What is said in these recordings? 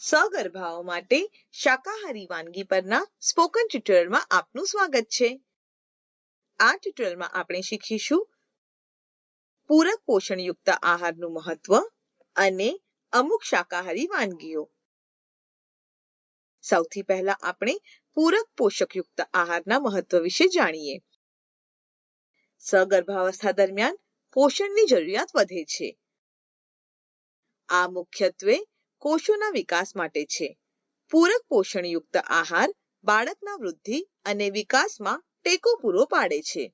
સગર્ભાઓ માટે શાકાહારી વાનગી પરના સ્પોકન ટ્યુટોરિયલમાં આપનું સ્વાગત છે. આ ટ્યુટોરિયલમાં આપણે શીખીશું પૂરક પોષણયુક્ત આહારનું મહત્વ અને અમુક શાકાહારી વાનગીઓ. સૌથી પહેલા આપણે પૂરક પોષકયુક્ત આહારના મહત્વ વિશે જાણીએ. સગર્ભાવસ્થા દરમિયાન પોષણની જરૂરિયાત વધે છે. આ મુખ્યત્વે કોષોના વિકાસ માટે છે. પૂરક પોષણયુક્ત આહાર બાળકના વૃદ્ધિ અને વિકાસમાં ટેકો પૂરો પાડે છે.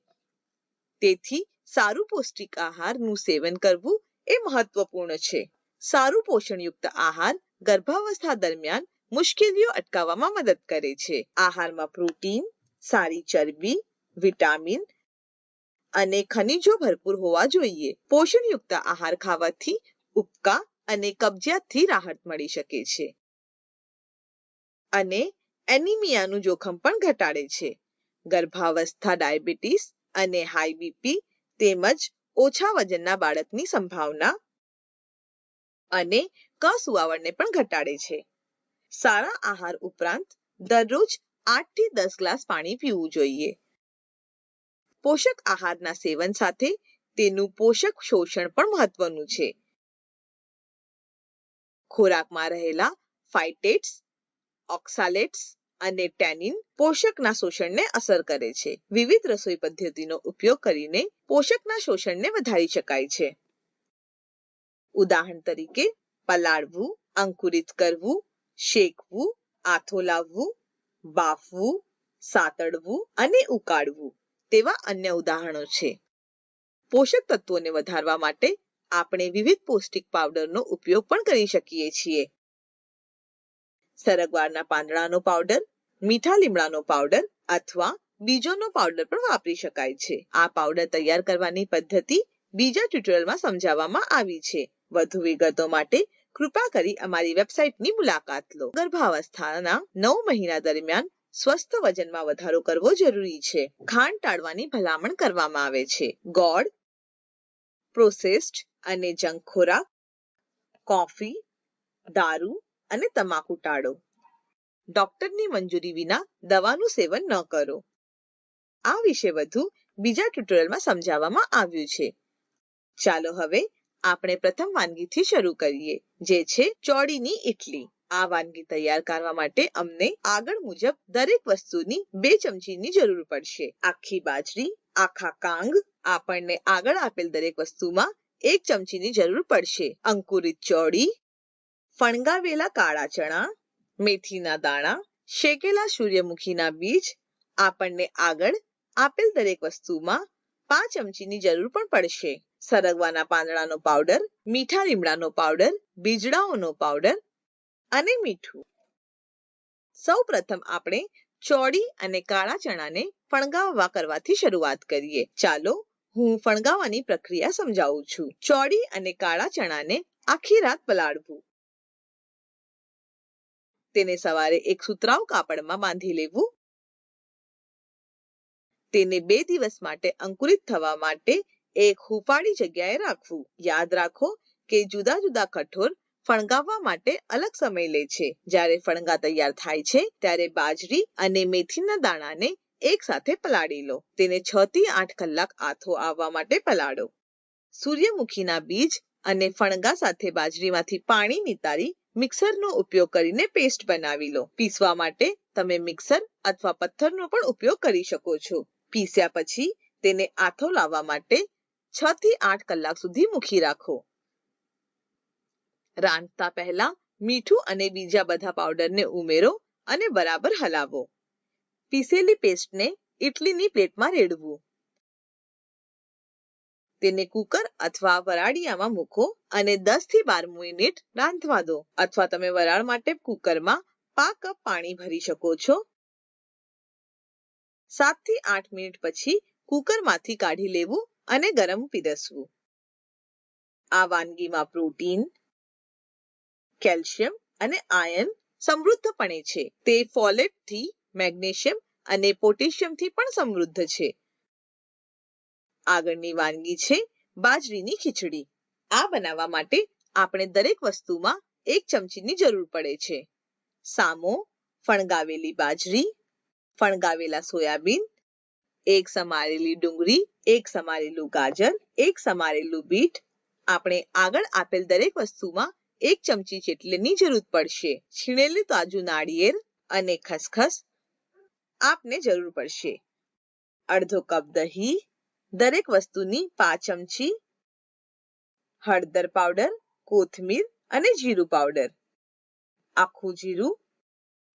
તેથી સારું પૌષ્ટિક આહારનું સેવન કરવું એ મહત્વપૂર્ણ છે. સારું પોષણયુક્ત આહાર ગર્ભાવસ્થા દરમિયાન મુશ્કેલીઓ અટકાવવામાં મદદ કરે છે. આહારમાં પ્રોટીન, સારી ચરબી, વિટામિન અને ખનિજો ભરપૂર હોવા જોઈએ. પોષણયુક્ત આહાર ખાવાથી ઉપકા અને કબજિયાતથી રાહત મળી શકે છે. અને એનિમિયાનું જોખમ પણ ઘટાડે છે. ગર્ભાવસ્થા, ડાયાબિટીસ અને હાઈ બીપી તેમજ ઓછા વજનના બાળકની સંભાવના અને કસુવાવડને પણ ઘટાડે છે. સારા આહાર ઉપરાંત દરરોજ આઠથી દસ ગ્લાસ પાણી પીવું જોઈએ. પોષક આહારના સેવન સાથે તેનું પોષક શોષણ પણ મહત્વનું છે. ખોરાકમાં રહેલા ફાઇટેટ્સ ઓક્સાલેટ્સ અને ટેનિન પોષકના શોષણને અસર કરે છે. વિવિધ રસોઈ પદ્ધતિનો ઉપયોગ કરીને પોષકના શોષણને વધારી શકાય છે. ઉદાહરણ તરીકે, પલાળવું, અંકુરિત કરવું, શેકવું, આથો લાવવું, બાફવું સાતડવું અને ઉકાળવું તેવા અન્ય ઉદાહરણો છે. પોષક તત્વોને વધારવા માટે આપણે વિવિધ પૌષ્ટિક પાવડરનો ઉપયોગ પણ કરી શકીએ છીએ. સરગવારના પાંદડાનો પાવડર મીઠા લીમડાનો પાવડર અથવા બીજોનો પાવડર પણ વાપરી શકાય છે. આ પાવડર તૈયાર કરવાની પદ્ધતિ બીજા ટ્યુટોરિયલમાં સમજાવવામાં આવી છે. વધુ વિગતો માટે કૃપા કરી અમારી વેબસાઇટની મુલાકાત લો. ગર્ભાવસ્થાના નવ મહિના દરમિયાન સ્વસ્થ વજનમાં વધારો કરવો જરૂરી છે. ખાંડ ટાળવાની ભલામણ કરવામાં આવે છે. ગોળ પ્રોસેસ્ડ અને જંક ખોરાક કોફી દારૂ અને તમાકુ ટાળો. ડોક્ટરની મંજૂરી વિના દવાનું સેવન ન કરો. આ વિશે વધુ બીજા ટ્યુટોરિયલમાં સમજાવવામાં આવ્યું છે. ચાલો હવે આપણે પ્રથમ વાનગીથી શરૂ કરીએ, જે છે ચોળીની ઇડલી આ વાનગી તૈયાર કરવા માટે અમને આગળ મુજબ દરેક વસ્તુની બે ચમચીની જરૂર પડશે. આખી બાજરી, આખા કાંગ આપણને આગળ આપેલ દરેક વસ્તુમાં એક ચમચીની જરૂર પડશે. અંકુરિત ચોળી, ફણગાવેલા કાળા ચણા, મેથીના દાણા, શેકેલા સૂર્યમુખીના બીજ, આપણને આગળ આપેલ દરેક વસ્તુમાં પાંચ ચમચીની જરૂર પણ પડશે. સરગવાના પાંદડાનો પાવડર, મીઠા લીમડાનો પાવડર બીજડાઓનો પાવડર અને મીઠું. સૌ પ્રથમ આપણે ચોળી અને કાળા ચણાને ફણગાવવા કરવાથી શરૂઆત કરીએ. ચાલો હું ફણગાવાની પ્રક્રિયા સમજાવું છું. ચોળી અને કાળા ચણાને આખી રાત પલાળવું. તેને સવારે એક સુતરાઉ કાપડમાં બાંધી લેવું. તેને બે દિવસ માટે અંકુરિત થવા માટે એક હુફાળી જગ્યાએ રાખવું. યાદ રાખો કે જુદા જુદા કઠોર ફણગાવવા માટે અલગ સમય લે છે. જ્યારે ફણગા તૈયાર થાય છે, ત્યારે બાજરી અને મેથીના દાણાને એક સાથે પલાળી લો. તેને છ થી આઠ કલાક આથો આવવા માટે પલાળો. સૂર્યમુખીના બીજ અને ફણગા સાથે બાજરીમાંથી પાણી નિતારી મિક્સરનો ઉપયોગ કરીને પેસ્ટ બનાવી લો. પીસવા માટે તમે મિક્સર અથવા પથ્થરનો પણ ઉપયોગ કરી શકો છો. પીસ્યા પછી તેને આથો લાવવા માટે છ થી આઠ કલાક સુધી મૂકી રાખો. રાંધતા પહેલા મીઠું અને બીજા બધા પાવડરને ઉમેરો અને બરાબર હલાવો. પીસેલી પેસ્ટને ઇડલીની પ્લેટમાં રેડવું. તેને કુકર અથવા વરાળિયામાં મૂકો અને 10 થી બાર મિનિટ રાંધવા દો અથવા તમે વરાળ માટે કુકરમાં પા કપ પાણી ભરી શકો છો. સાતથી આઠ મિનિટ પછી કુકરમાંથી કાઢી લેવું અને ગરમ પીરસવું. આ વાનગીમાં પ્રોટીન, કેલ્શિયમ અને આયર્ન સમૃદ્ધપણે છે. તે ફોલેટથી મેગ્નેશિયમ અને પોટેશિયમથી પણ સમૃદ્ધ છે. આગળની વાનગી છે બાજરીની ખીચડી. આ બનાવવા માટે આપણે દરેક વસ્તુમાં એક ચમચીની જરૂર પડે છે. સામો, ફણગાવેલી બાજરી, ફણગાવેલા સોયાબીન, એક સમારેલી ડુંગળી, એક સમારેલું ગાજર, એક સમારેલું બીટ. આપણે આગળ આપેલ દરેક વસ્તુમાં એક ચમચી જેટલીની જરૂર પડશે. છીણેલું તાજું નાળિયેર અને ખસખસ આપને જરૂર પડશે. અડધો કપ દહીં, દરેક વસ્તુની પાંચ ચમચી, હળદર પાવડર, કોથમીર અને જીરું પાવડર. આખું જીરું,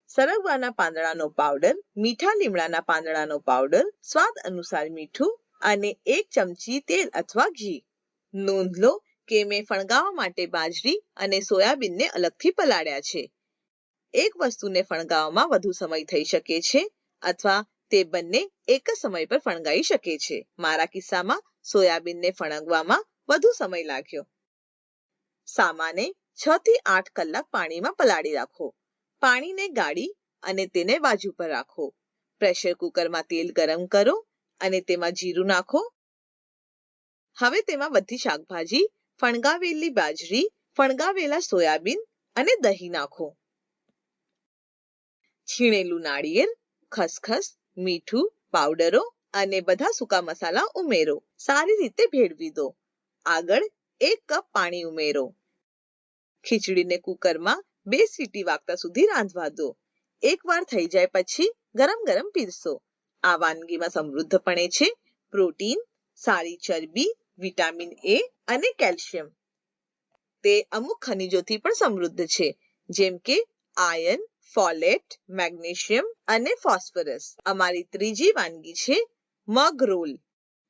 સરગવાના પાંદડાનો પાવડર, મીઠા લીમડાના પાંદડાનો પાવડર, સ્વાદ અનુસાર મીઠું અને એક ચમચી તેલ અથવા ઘી. નોંધ લો કે મેં ફણગાવા માટે બાજરી અને સોયાબીનને અલગથી પલાળ્યા છે. એક વસ્તુને ફણગાવવામાં વધુ સમય થઈ શકે છે. અથવા તે બંને એક જ સમય પર ફણગાઈ શકે છે. મારા કિસ્સામાં સોયાબીનને ફણગવામાં વધુ સમય લાગ્યો. સામાને છ થી આઠ કલાક પાણીમાં પલાળી રાખો. પાણીને ગાળી અને તેને બાજુ પર રાખો. પ્રેશર કુકરમાં તેલ ગરમ કરો અને તેમાં જીરું નાખો. હવે તેમાં બધી શાકભાજી, ફણગાવેલી બાજરી, ફણગાવેલા સોયાબીન અને દહીં નાખો. છીણેલું નાળિયેર ખસખસ, મીઠું, પાવડરો અને બધા સૂકા મસાલા ઉમેરો. સારી રીતે ભેળવી દો. આગળ એક કપ પાણી ઉમેરો. ખીચડીને કુકરમાં બે સીટી વાગતા સુધી રાંધવા દો. એકવાર થઈ જાય પછી ગરમ ગરમ પીરસો. આ વાનગીમાં સમૃદ્ધપણે છે પ્રોટીન, સારી ચરબી, વિટામિન એ અને કેલ્શિયમ. તે અમુક ખનિજોથી પણ સમૃદ્ધ છે, જેમ કે આયર્ન ફોલેટ, મેગ્નેશિયમ અને ફોસ્ફરસ. અમારી ત્રીજી વાનગી છે મગ રોલ.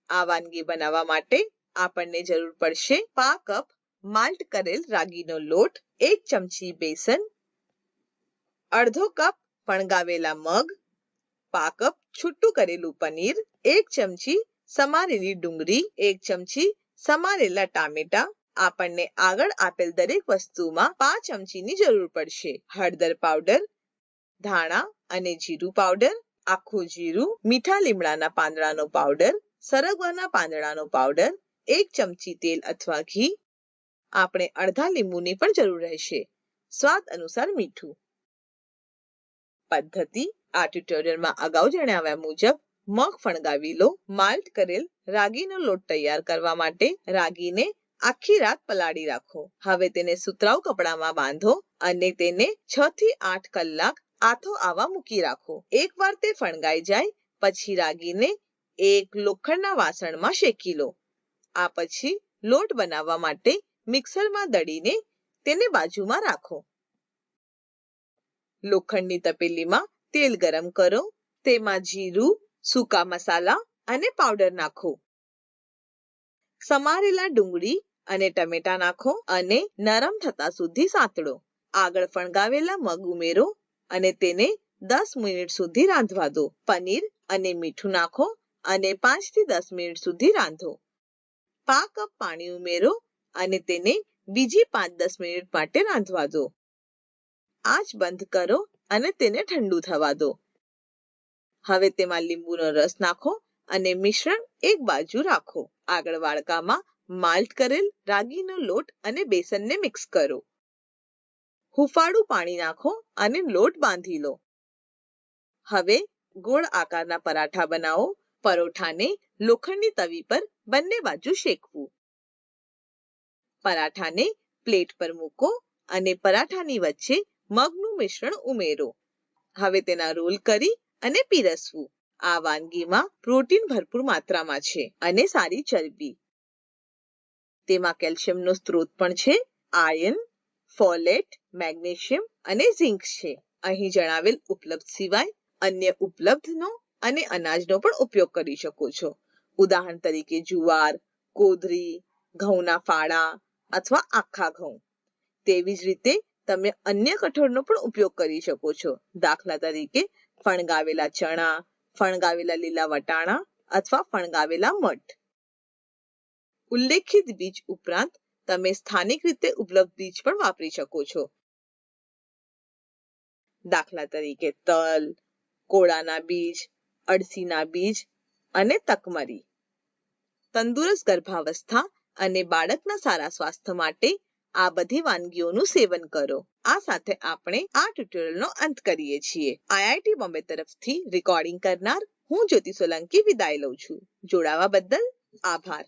આ વાનગી બનાવવા માટે આપણને જરૂર પડશે પા કપ માલ્ટ કરેલ રાગીનો લોટ, એક ચમચી બેસન, અડધો કપ ફણગાવેલા મગ પા કપ છૂટું કરેલું પનીર, એક ચમચી સમારેલી ડુંગળી, એક ચમચી સમારેલા ટામેટા આપણને આગળ આપેલ દરેક વસ્તુમાં પાંચ ચમચીની જરૂર પડશે. હળદર પાવડર, ધાણા અને જીરું પાવડર, આખું જીરું, મીઠા લીમડાના પાંદડાનો પાવડર, સરગવાના પાંદડાનો પાવડર, એક ચમચી તેલ અથવા ઘી. આપણે અડધા લીંબુની પણ જરૂર રહેશે. સ્વાદ અનુસાર મીઠું. પદ્ધતિ. આ ટ્યુટોરિયલમાં અગાઉ જણાવ્યા મુજબ, મગ ફણગાવી લો, માલ્ટ કરેલ રાગીનો લોટ તૈયાર કરવા માટે રાગીને આખી રાત પલાળી રાખો. હવે તેને સુતરાઉ કપડામાં બાંધો અને તેને છ થી આઠ કલાક આથો આવા મૂકી રાખો. એકવાર તે ફણગાઈ જાય, પછી રાગીને એક લોખંડના વાસણમાં શેકી લો. આ પછી લોટ બનાવવા માટે મિક્સરમાં દળીને તેને બાજુમાં રાખો. લોખંડની તપેલીમાં તેલ ગરમ કરો. તેમાં જીરું, સૂકા મસાલા અને પાવડર નાખો. સમારેલા ડુંગળી અને ટમેટા નાખો અને નરમ થતા સુધી સાંતળો આગળ ફણગાવેલા મગ ઉમેરો અને તેને દસ મિનિટ સુધી રાંધવા દો. પનીર અને મીઠું નાખો અને પાંચથી દસ મિનિટ સુધી રાંધો. પા કપ પાણી ઉમેરો અને તેને બીજી પાંચ દસ મિનિટ માટે રાંધવા દો. આંચ બંધ કરો અને તેને ઠંડુ થવા દો. હવે તેમાં લીંબુનો રસ નાખો અને મિશ્રણ એક બાજુ રાખો. આગળ વાડકામાં માલ્ટ કરેલ રાગીનો લોટ અને બેસનને મિક્સ કરો. હુફાળું પાણી નાખો અને લોટ બાંધી લો. હવે ગોળ આકારના પરાઠા બનાવો, પરોઠાને લોખંડની તવી પર બંને બાજુ શેકવું. પરાઠાને પ્લેટ પર મૂકો અને પરાઠાની વચ્ચે મગનું મિશ્રણ ઉમેરો. હવે તેના રોલ કરી અને પીરસવું. આ વાનગીમાં પ્રોટીન ભરપૂર માત્રામાં છે અને સારી ચરબી. તેમાં કેલ્શિયમનો સ્ત્રોત પણ છે આયર્ન ફોલેટ, મેગ્નેશિયમ અને ઝિંક છે. અહીં જણાવેલ ઉપલબ્ધ સિવાય અન્ય ઉપલબ્ધનો અને અનાજનો પણ ઉપયોગ કરી શકો છો. ઉદાહરણ તરીકે જુવાર, કોદરી, ઘઉંના ફાળા અથવા આખા ઘઉં. તેવી જ રીતે તમે અન્ય કઠોળનો પણ ઉપયોગ કરી શકો છો. દાખલા તરીકે ફણગાવેલા ચણા, ફણગાવેલા લીલા વટાણા અથવા ફણગાવેલા મઠ. ઉલ્લેખિત બીજ ઉપરાંત, તમે સ્થાનિક રીતે ઉપલબ્ધ બીજ પણ વાપરી શકો છો. દાખલા તરીકે, તલ, કોળાના બીજ, અળસીના બીજ અને તકમરી. તંદુરસ્ત ગર્ભાવસ્થા અને બાળકના સારા સ્વાસ્થ્ય માટે આ બધી વાનગીઓનું સેવન કરો. આ સાથે આપણે આ ટ્યુટોરિયલનો અંત કરીએ છીએ. આઈઆઈટી બોમ્બે તરફથી રેકોર્ડિંગ કરનાર હું જ્યોતિ સોલંકી વિદાય લઉં છું. જોડાવા બદલ આભાર.